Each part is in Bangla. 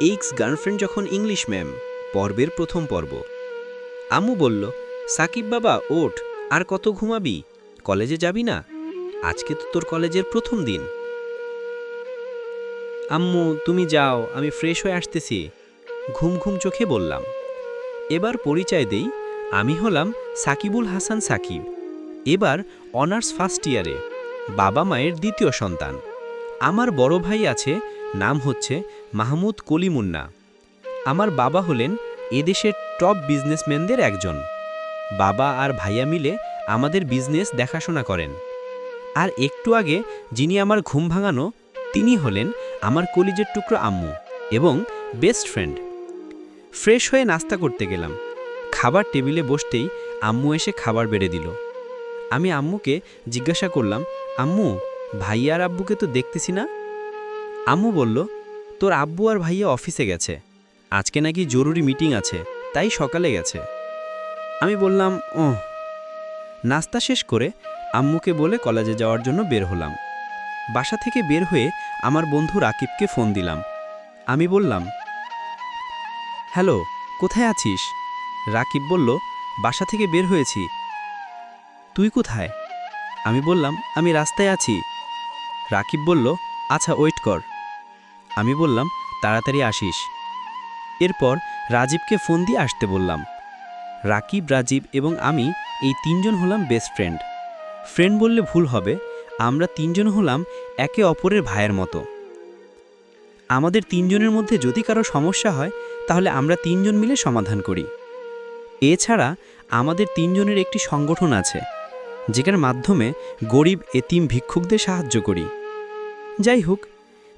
এইক্স গার্লফ্রেন্ড যখন ইংলিশ ম্যাম পর্বের প্রথম পর্ব। আম্মু বলল, সাকিব বাবা, ওঠ, আর কত ঘুমাবি? কলেজে যাবি না? আজকে তো তোর কলেজের প্রথম দিন। আম্মু, তুমি যাও, আমি ফ্রেশ হয়ে আসতেছি। ঘুম ঘুম চোখে বললাম। এবার পরিচয় দেই, আমি হলাম সাকিবুল হাসান সাকিব। এবার অনার্স ফার্স্ট ইয়ারে বাবা মায়ের দ্বিতীয় সন্তান। আমার বড় ভাই আছে, নাম হচ্ছে মাহমুদ কলিমুন্না। আমার বাবা হলেন এদেশের টপ বিজনেসম্যানদের একজন। বাবা আর ভাইয়া মিলে আমাদের বিজনেস দেখাশোনা করেন। আর একটু আগে যিনি আমার ঘুম ভাঙানো, তিনি হলেন আমার কলিজের টুকরো আম্মু এবং বেস্ট ফ্রেন্ড ফ্রেশ হয়ে নাস্তা করতে গেলাম। খাবার টেবিলে বসতেই আম্মু এসে খাবার বেড়ে দিল। আমি আম্মুকে জিজ্ঞাসা করলাম, আম্মু, ভাইয়া আর আব্বুকে তো দেখতেছি না? আম্মু বলল তোর আব্বু আর ভাইয়া অফিসে গেছে। আজকে নাকি জরুরি মিটিং আছে, তাই সকালে গেছে। আমি বললাম ও নাস্তা শেষ করে আম্মুকে বলে কলেজে যাওয়ার জন্য বের হলাম। বাসা থেকে বের হয়ে আমার বন্ধু রাকিবকে ফোন দিলাম। আমি বললাম, হ্যালো, কোথায় আছিস? রাকিব বলল, বাসা থেকে বের হয়েছি। তুই কোথায়? আমি বললাম, আমি রাস্তায় আছি। রাকিব বলল আচ্ছা ওয়েট কর। আমি বললাম, তাড়াতাড়ি আসিস। এরপর রাজীবকে ফোন দিয়ে আসতে বললাম, রাকিব, রাজীব এবং আমি এই তিনজন হলাম বেস্ট ফ্রেন্ড ফ্রেন্ড বললে ভুল হবে, আমরা তিনজন হলাম একে অপরের ভাইয়ের মতো। আমাদের তিনজনের মধ্যে যদি কারও সমস্যা হয়, তাহলে আমরা তিনজন মিলে সমাধান করি। এছাড়া আমাদের তিনজনের একটি সংগঠন আছে, যেটার মাধ্যমে গরিব, এতিম ভিক্ষুকদের সাহায্য করি। যাই হোক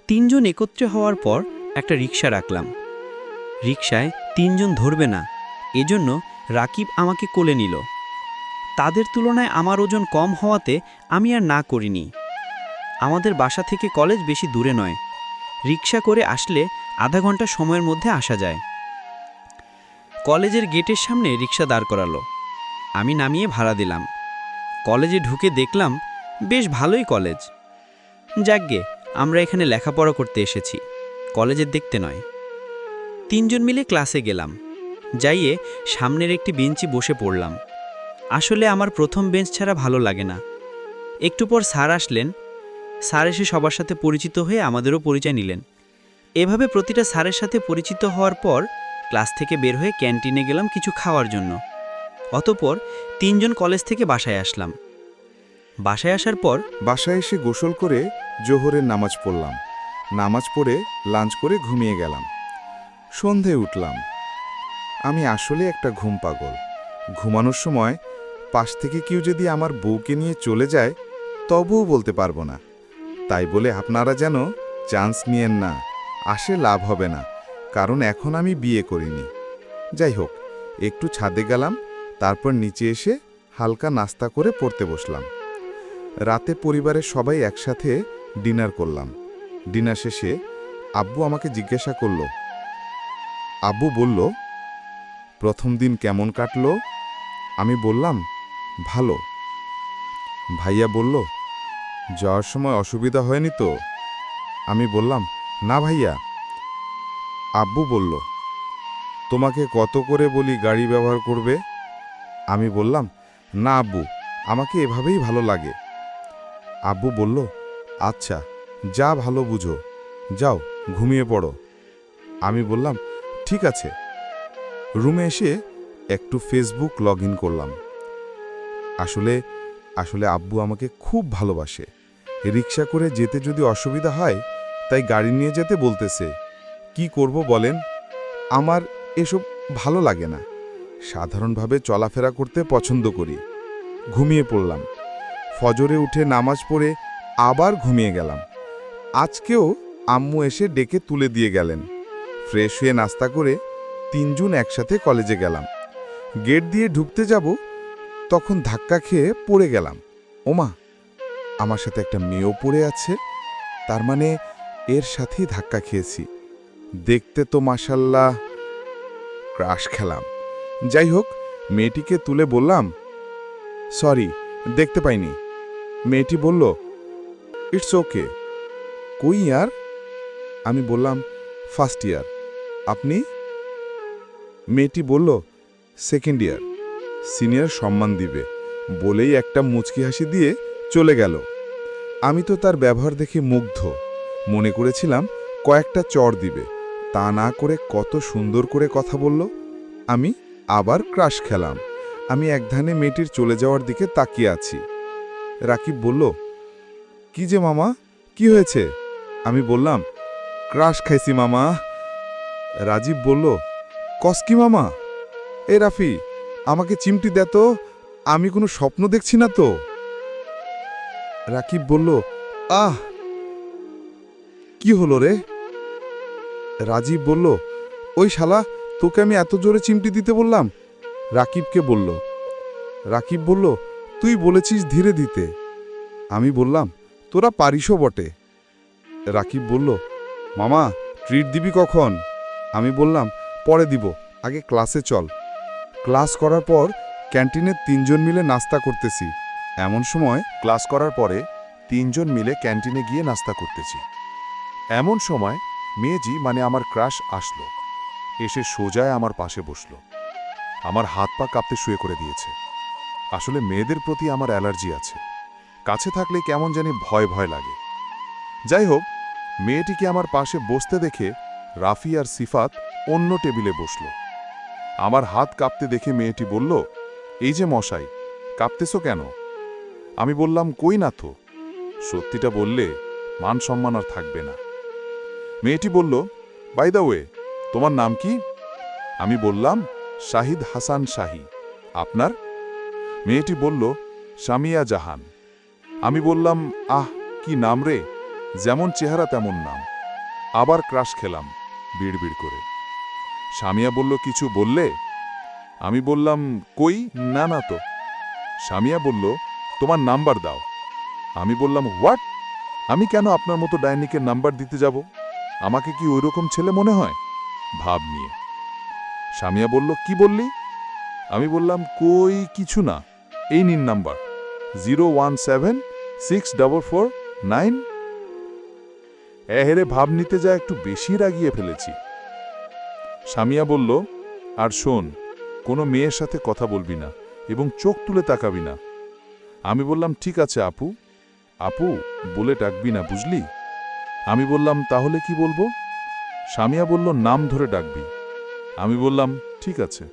তিনজন একত্রে হওয়ার পর একটা রিক্সা রাখলাম। রিক্সায় তিনজন ধরবে না। এজন্য রাকিব আমাকে কোলে নিল। তাদের তুলনায় আমার ওজন কম হওয়াতে আমি আর না করিনি। আমাদের বাসা থেকে কলেজ বেশি দূরে নয়। রিক্সা করে আসলে আধা ঘণ্টা সময়ের মধ্যে আসা যায়। কলেজের গেটের সামনে রিক্সা দাঁড় করালো। আমি নামিয়ে ভাড়া দিলাম। কলেজে ঢুকে দেখলাম, বেশ ভালোই কলেজ। যাকগে আমরা এখানে লেখাপড়া করতে এসেছি কলেজের দেখতে নয়। তিনজন মিলে ক্লাসে গেলাম, যাইয়ে সামনের একটি বেঞ্চি বসে পড়লাম। আসলে আমার প্রথম বেঞ্চ ছাড়া ভালো লাগে না। একটু পর স্যার আসলেন, স্যার এসে সবার সাথে পরিচিত হয়ে আমাদেরও পরিচয় নিলেন। এভাবে প্রতিটা স্যারের সাথে পরিচিত হওয়ার পর ক্লাস থেকে বের হয়ে ক্যান্টিনে গেলাম কিছু খাওয়ার জন্য। অতপর তিনজন কলেজ থেকে বাসায় আসলাম। বাসায় আসার পর বাসায় এসে গোসল করে জোহরের নামাজ পড়লাম। নামাজ পড়ে লাঞ্চ করে ঘুমিয়ে গেলাম। সন্ধে উঠলাম। আমি আসলে একটা ঘুম পাগল। ঘুমানোর সময় পাশ থেকে কেউ যদি আমার বউকে নিয়ে চলে যায়, তবুও বলতে পারব না। তাই বলে আপনারা যেন চান্স নিয়েন না, আসে লাভ হবে না, কারণ এখন আমি বিয়ে করিনি। যাই হোক, একটু ছাদে গেলাম, তারপর নিচে এসে হালকা নাস্তা করে পড়তে বসলাম। রাতে পরিবারের সবাই একসাথে ডিনার করলাম। ডিনার শেষে আব্বু আমাকে জিজ্ঞাসা করল, আব্বু বলল, প্রথম দিন কেমন কাটলো? আমি বললাম, ভালো। ভাইয়া বলল, যাওয়ার সময় অসুবিধা হয়নি তো? আমি বললাম, না ভাইয়া। আব্বু বলল, তোমাকে কত করে বলি গাড়ি ব্যবহার করবে? আমি বললাম, না আব্বু, আমাকে এভাবেই ভালো লাগে। আব্বু বলল আচ্ছা যা ভালো বুঝো। যাও, ঘুমিয়ে পড়ো। আমি বললাম, ঠিক আছে। রুমে এসে একটু ফেসবুক লগ করলাম। আসলে আসলে আব্বু আমাকে খুব ভালোবাসে। রিক্সা করে যেতে যদি অসুবিধা হয়, তাই গাড়ি নিয়ে যেতে বলতেছে। কি করব বলেন? আমার এসব ভালো লাগে না। সাধারণভাবে চলাফেরা করতে পছন্দ করি। ঘুমিয়ে পড়লাম। ফজরে উঠে নামাজ পড়ে আবার ঘুমিয়ে গেলাম। আজকেও আম্মু এসে ডেকে তুলে দিয়ে গেলেন। ফ্রেশ হয়ে নাস্তা করে তিনজন একসাথে কলেজে গেলাম। গেট দিয়ে ঢুকতে যাব, তখন ধাক্কা খেয়ে পড়ে গেলাম। ওমা, আমার সাথে একটা মেয়েও পড়ে আছে। তার মানে এর সাথেই ধাক্কা খেয়েছি। দেখতে তো মাসাল্লাহ ক্রাশ খেলাম। যাই হোক, মেয়েটিকে তুলে বললাম, সরি, দেখতে পাইনি। মেয়েটি বলল ইটস ওকে কই ইয়ার? আমি বললাম ফার্স্ট ইয়ার আপনি? মেয়েটি বলল সেকেন্ড ইয়ার সিনিয়র সম্মান দিবে। বলেই একটা মুচকি হাসি দিয়ে চলে গেল। আমি তো তার ব্যবহার দেখে মুগ্ধ। মনে করেছিলাম, কয়েকটা চর দিবে। তা না করে কত সুন্দর করে কথা বলল। আমি আবার ক্রাশ খেলাম। আমি একধানে মেয়েটির চলে যাওয়ার দিকে তাকিয়ে আছি। রাকিব বলল কি যে মামা? কি হয়েছে? আমি বললাম, ক্রাশ খাইছি মামা। রাজীব বলল কসকি মামা? এ রাফি, আমাকে চিমটি দে তো, আমি কোনো স্বপ্ন দেখছি না তো। রাকিব বলল, আহ, কি হলো রে? রাজীব বলল, ওই শালা, তোকে আমি এত জোরে চিমটি দিতে বললাম? রাকিবকে বলল, রাকিব বলল, তুই বলেছিস ধীরে দিতে। আমি বললাম তোরা পারিসও বটে। রাকিব বলল, মামা ট্রিট দিবি কখন? আমি বললাম, পরে দিব, আগে ক্লাসে চল। ক্লাস করার পর ক্যান্টিনে তিনজন মিলে নাস্তা করতেছি। এমন সময় ক্লাস করার পরে তিনজন মিলে ক্যান্টিনে গিয়ে নাস্তা করতেছি। এমন সময় মেয়েজি মানে আমার ক্রাশ আসলো। এসে সোজায় আমার পাশে বসল। আমার হাত পা কাঁপতে শুয়ে করে দিয়েছে। আসলে মেয়েদের প্রতি আমার অ্যালার্জি আছে। কাছে থাকলে কেমন জানি ভয় ভয় লাগে। যাই হোক, মেয়েটিকে আমার পাশে বসতে দেখে রাফি আর সিফাত অন্য টেবিলে বসল। আমার হাত কাঁপতে দেখে মেয়েটি বলল, এই যে মশাই, কাঁপতেছো কেন? আমি বললাম, কই না তো? সত্যিটা বললে মান সম্মান আর থাকবে না। মেয়েটি বলল বাই দ্য ওয়ে তোমার নাম কি? আমি বললাম, শাহিদ হাসান শাহি। আপনার? মেয়েটি বলল সামিয়া জাহান। আমি বললাম, আহ, কি নাম রে? যেমন চেহারা তেমন নাম। আবার ক্রাশ খেলাম, বিড়বিড় করে। সামিয়া বলল, কিছু বললে? আমি বললাম, কই? না না তো। সামিয়া বলল, তোমার নাম্বার দাও। আমি বললাম, হোয়াট? আমি কেন আপনার মতো ডাইনিকের নাম্বার দিতে যাব? আমাকে কি ওইরকম ছেলে মনে হয়? ভাব নিয়ে। সামিয়া বলল, কি বললি? আমি বললাম, কই, কিছু না। এই নিন number, zero one seven six double four nine এহেরে ভাব নিতে যা একটু বেশি রাগিয়ে ফেলেছি। সামিয়া বলল, আর শোন, কোনো মেয়ের সাথে কথা বলবি না এবং চোখ তুলে তাকাবি না। আমি বললাম, ঠিক আছে আপু। আপু, বলে ডাকবি না, বুঝলি? আমি বললাম, তাহলে কি বলব? সামিয়া বলল, নাম ধরে ডাকবি। আমি বললাম, ঠিক আছে।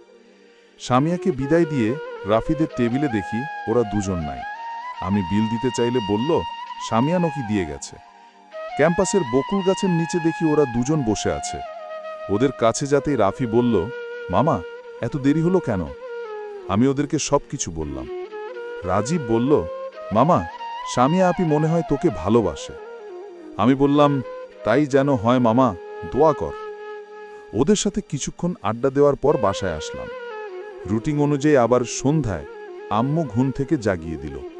সামিয়াকে বিদায় দিয়ে রাফিদের টেবিলে দেখি ওরা দুজন নাই। আমি বিল দিতে চাইলে বলল সামিয়া নকি দিয়ে গেছে। ক্যাম্পাসের বকুল গাছের নিচে দেখি ওরা দুজন বসে আছে। ওদের কাছে যাতেই রাফি বলল, মামা, এত দেরি হলো কেন? আমি ওদেরকে সব কিছু বললাম। রাজীব বলল, মামা, স্বামী আপি মনে হয় তোকে ভালোবাসে। আমি বললাম, তাই যেন হয় মামা, দোয়া কর। ওদের সাথে কিছুক্ষণ আড্ডা দেওয়ার পর বাসায় আসলাম। রুটিন অনুযায়ী আবার সন্ধ্যায় আম্মু ঘুম থেকে জাগিয়ে দিল।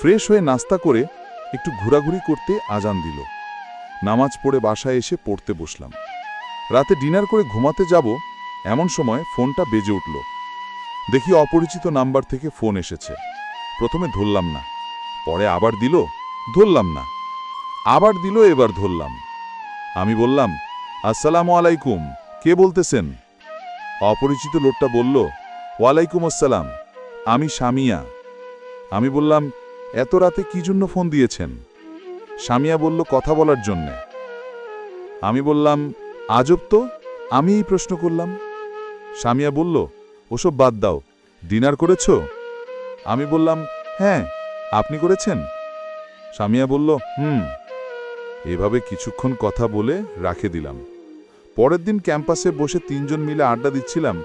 ফ্রেশ হয়ে নাস্তা করে একটু ঘোরাঘুরি করতে আজান দিল। নামাজ পড়ে বাসায় এসে পড়তে বসলাম। রাতে ডিনার করে ঘুমাতে যাব এমন সময় ফোনটা বেজে উঠল। দেখি অপরিচিত নাম্বার থেকে ফোন এসেছে। প্রথমে ধরলাম না। পরে আবার দিল, ধরলাম না। আবার দিল, এবার ধরলাম। আমি বললাম, আসসালামু আলাইকুম, কে বলতেছেন? অপরিচিত লোকটা বলল, ওয়ালাইকুম আসসালাম, আমি সামিয়া আমি বললাম এত রাতে কি জন্য ফোন দিয়েছেন? সামিয়া বলল কথা বলার জন্যে। আমি বললাম, আজব তো, আমি এই প্রশ্ন করলাম। সামিয়া বলল, ওসব বাদ দাও, ডিনার করেছ? আমি বললাম হ্যাঁ আপনি করেছেন? সামিয়া বলল, হুম। এভাবে কিছুক্ষণ কথা বলে রাখে দিলাম। পরের দিন ক্যাম্পাসে বসে তিনজন মিলে আড্ডা দিচ্ছিলাম।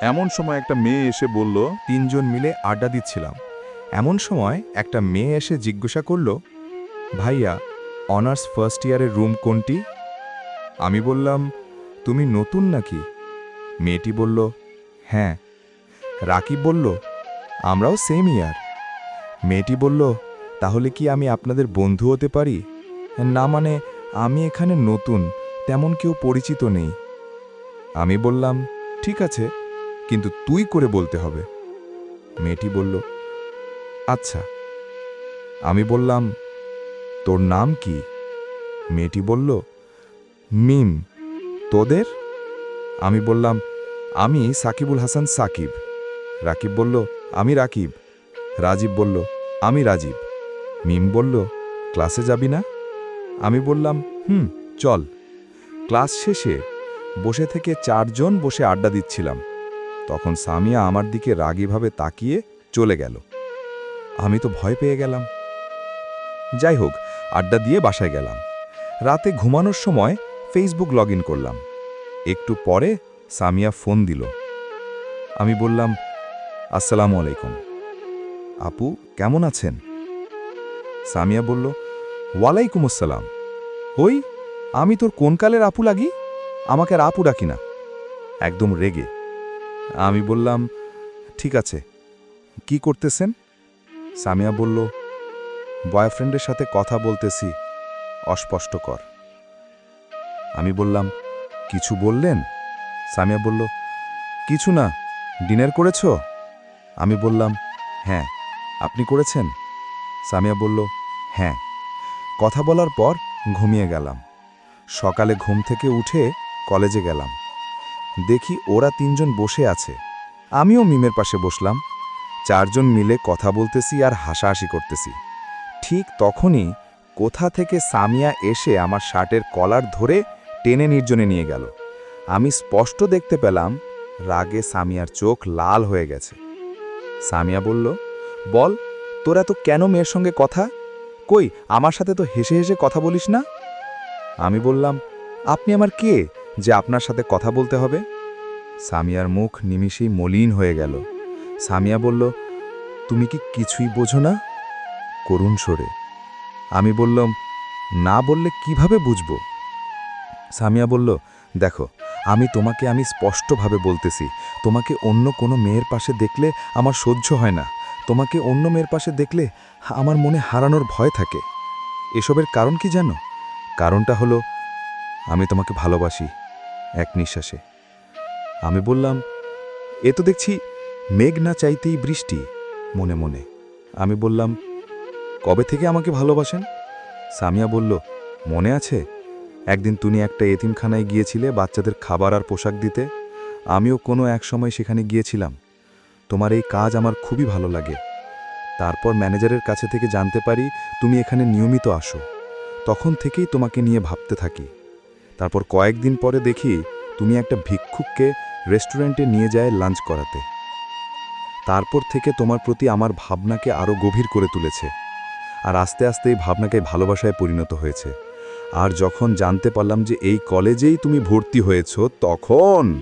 এমন সময় একটা মেয়ে এসে বলল, তিনজন মিলে আড্ডা দিচ্ছিলাম। এমন সময় একটা মেয়ে এসে জিজ্ঞাসা করল, ভাইয়া, অনার্স ফার্স্ট ইয়ারের রুম কোনটি? আমি বললাম, তুমি নতুন নাকি? মেয়েটি বলল হ্যাঁ। রাকিব বলল, আমরাও সেম ইয়ার। মেয়েটি বলল, তাহলে কি আমি আপনাদের বন্ধু হতে পারি? না মানে আমি এখানে নতুন, তেমন কেউ পরিচিত নেই। আমি বললাম, ঠিক আছে, কিন্তু তুই করে বলতে হবে। মেয়েটি বলল আচ্ছা। আমি বললাম, তোর নাম কি? মেয়েটি বলল, মিম। তোদের? আমি বললাম, আমি সাকিবুল হাসান সাকিব। রাকিব বলল, আমি রাকিব। রাজীব বলল, আমি রাজীব। মিম বলল, ক্লাসে যাবি না? আমি বললাম, হুম, চল। ক্লাস শেষে বসে থেকে চারজন বসে আড্ডা দিচ্ছিলাম। তখন সামিয়া আমার দিকে রাগীভাবে তাকিয়ে চলে গেল। আমি তো ভয় পেয়ে গেলাম। যাই হোক, আড্ডা দিয়ে বাসায় গেলাম। রাতে ঘুমানোর সময় ফেসবুক লগ করলাম। একটু পরে সামিয়া ফোন দিল। আমি বললাম, আসসালামু আলাইকুম। আপু, কেমন আছেন? সামিয়া বলল, ওয়ালাইকুম আসসালাম। ওই, আমি তোর কোন কালের আপু লাগি? আমাকে আর আপু ডাকি না। একদম রেগে। আমি বললাম, ঠিক আছে। কি করতেছেন? সামিয়া বলল বয়ফ্রেন্ডের সাথে কথা বলতেছি অস্পষ্টকর আমি বললাম, কিছু বললেন? সামিয়া বলল, কিছু না, ডিনার করেছ? আমি বললাম হ্যাঁ আপনি করেছেন? সামিয়া বলল হ্যাঁ। কথা বলার পর ঘুমিয়ে গেলাম। সকালে ঘুম থেকে উঠে কলেজে গেলাম। দেখি ওরা তিনজন বসে আছে। আমিও মিমের পাশে বসলাম। চারজন মিলে কথা বলতেছি আর হাসাহাসি করতেছি। ঠিক তখনই কোথা থেকে সামিয়া এসে আমার শার্টের কলার ধরে টেনে নির্জনে নিয়ে গেল। আমি স্পষ্ট দেখতে পেলাম রাগে সামিয়ার চোখ লাল হয়ে গেছে। সামিয়া বলল, বল, তোরা তো কেন মেয়ের সঙ্গে কথা? কই, আমার সাথে তো হেসে হেসে কথা বলিস না? আমি বললাম, আপনি আমার কে যে আপনার সাথে কথা বলতে হবে? সামিয়ার মুখ নিমিষেই মলিন হয়ে গেল। সামিয়া বলল, তুমি কি কিছুই বোঝো না? করুণ সরে। আমি বললাম, না বললে কীভাবে বুঝব? সামিয়া বলল, দেখো, আমি তোমাকে আমি স্পষ্টভাবে বলতেছি, তোমাকে অন্য কোনো মেয়ের পাশে দেখলে আমার সহ্য হয় না, তোমাকে অন্য মেয়ের পাশে দেখলে আমার মনে হারানোর ভয় থাকে। এসবের কারণ কি জানো? কারণটা হলো, আমি তোমাকে ভালোবাসি, এক নিঃশ্বাসে। আমি বললাম, এ তো দেখছি মেঘ না চাইতেই বৃষ্টি, মনে মনে। আমি বললাম, কবে থেকে আমাকে ভালোবাসেন? সামিয়া বলল, মনে আছে? একদিন তুমি একটা এতিমখানায় গিয়েছিলে বাচ্চাদের খাবার আর পোশাক দিতে। আমিও কোনো এক সময় সেখানে গিয়েছিলাম। তোমার এই কাজ আমার খুবই ভালো লাগে। তারপর ম্যানেজারের কাছে থেকে জানতে পারি তুমি এখানে নিয়মিত আসো। তখন থেকেই তোমাকে নিয়ে ভাবতে থাকি। তারপর কয়েকদিন পরে দেখি তুমি একটা ভিক্ষুককে রেস্টুরেন্টে নিয়ে যায় লাঞ্চ করাতে। তারপর থেকে তোমার প্রতি আমার ভাবনাকে আরও গভীর করে তুলেছে। আর আস্তে আস্তে এই ভাবনাকে ভালোবাসায় পরিণত হয়েছে। আর যখন জানতে পারলাম যে এই কলেজেই তুমি ভর্তি হয়েছ, তখন